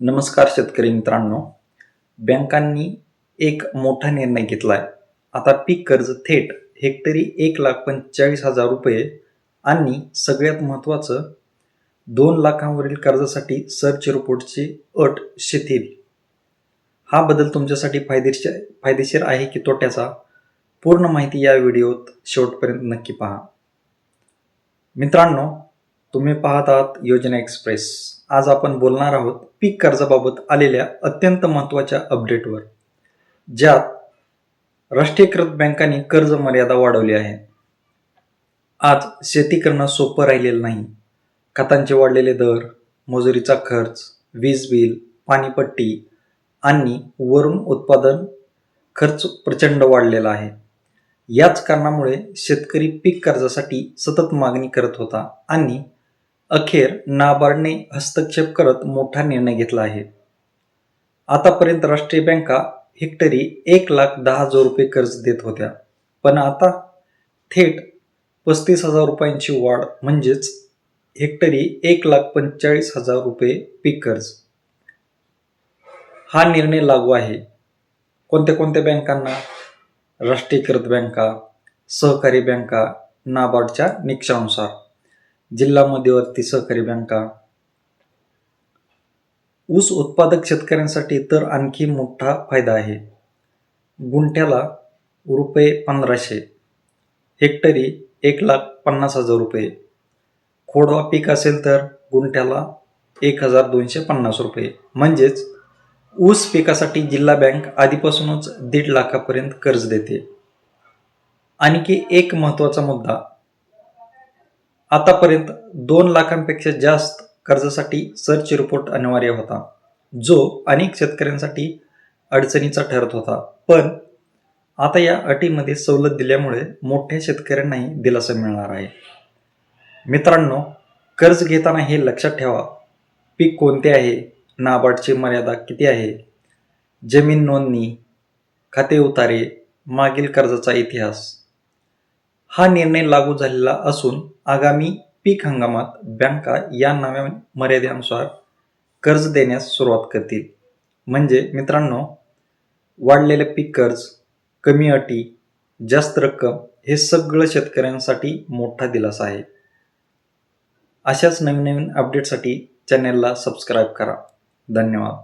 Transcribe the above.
नमस्कार शेतकरी मित्रांनो. बँकांनी एक मोठा निर्णय घेतला आहे आता पीक कर्ज थेट हेक्टरी एक लाख पंचेचाळीस हजार रुपये आणि सगळ्यात महत्त्वाचं दोन लाखांवरील कर्जासाठी सर्च रिपोर्टची अट शिथिल. हा बदल तुमच्यासाठी फायदेशीर फायदेशीर आहे की तोट्याचा? पूर्ण माहिती या व्हिडिओत शेवटपर्यंत नक्की पहा. मित्रांनो तुम्ही पाहत आहात योजना एक्सप्रेस. आज आपण बोलणार आहोत पीक कर्जाबाबत आलेल्या अत्यंत महत्त्वाच्या अपडेटवर ज्यात राष्ट्रीयकृत बँकांनी कर्ज मर्यादा वाढवली आहे. आज शेती करणं सोपं राहिलेलं नाही. खतांचे वाढलेले दर मजुरीचा खर्च वीज बिल पाणीपट्टी आणि वरून उत्पादन खर्च प्रचंड वाढलेला आहे. याच कारणामुळे शेतकरी पीक कर्जासाठी सतत मागणी करत होता आणि अखेर नाबार्डने हस्तक्षेप करत मोठा निर्णय घेतला आहे. आतापर्यंत राष्ट्रीय बँका हेक्टरी एक लाख दहा हजार रुपये कर्ज देत होत्या. पण आता थेट पस्तीस हजार रुपयांची वाढ म्हणजेच हेक्टरी एक लाख पंचेचाळीस हजार रुपये पीक कर्ज. हा निर्णय लागू आहे. कोणत्या कोणत्या बँकांना? राष्ट्रीयकृत बँका सहकारी बँका नाबार्डच्या निकषानुसार. जिल्हा मध्यवर्ती सहकारी बँका. ऊस उत्पादक शेतकऱ्यांसाठी तर आणखी मोठा फायदा आहे. गुंठ्याला रुपये पंधराशे हेक्टरी एक लाख पन्नास हजार रुपये. खोडवा पीक असेल तर गुंठ्याला एक हजार दोनशे पन्नास रुपये. म्हणजेच ऊस पिकासाठी जिल्हा बँक आधीपासूनच दीड लाखापर्यंत कर्ज देते. आणखी एक महत्त्वाचा मुद्दा आतापर्यंत दोन लाखांपेक्षा जास्त कर्जासाठी सर्च रिपोर्ट अनिवार्य होता जो अनेक शेतकऱ्यांसाठी अडचणीचा ठरत होता. पण आता या अटीमध्ये सवलत दिल्यामुळे मोठ्या शेतकऱ्यांनाही दिलासा मिळणार आहे. मित्रांनो कर्ज घेताना हे लक्षात ठेवा पीक कोणते आहे नाबार्डची मर्यादा किती आहे जमीन नोंदणी खाते उतारे मागील कर्जाचा इतिहास. हा निर्णय लागू झालेला असून आगामी पीक हंगामात बँका या नव्या मर्यादेनुसार कर्ज देण्यास सुरुवात करतील. म्हणजे मित्रांनो वाढलेले पीक कर्ज कमी अटी जास्त रक्कम हे सगळं शेतकऱ्यांसाठी मोठा दिलासा आहे. अशाच नवीन नवीन अपडेटसाठी चॅनेलला सबस्क्राईब करा. धन्यवाद.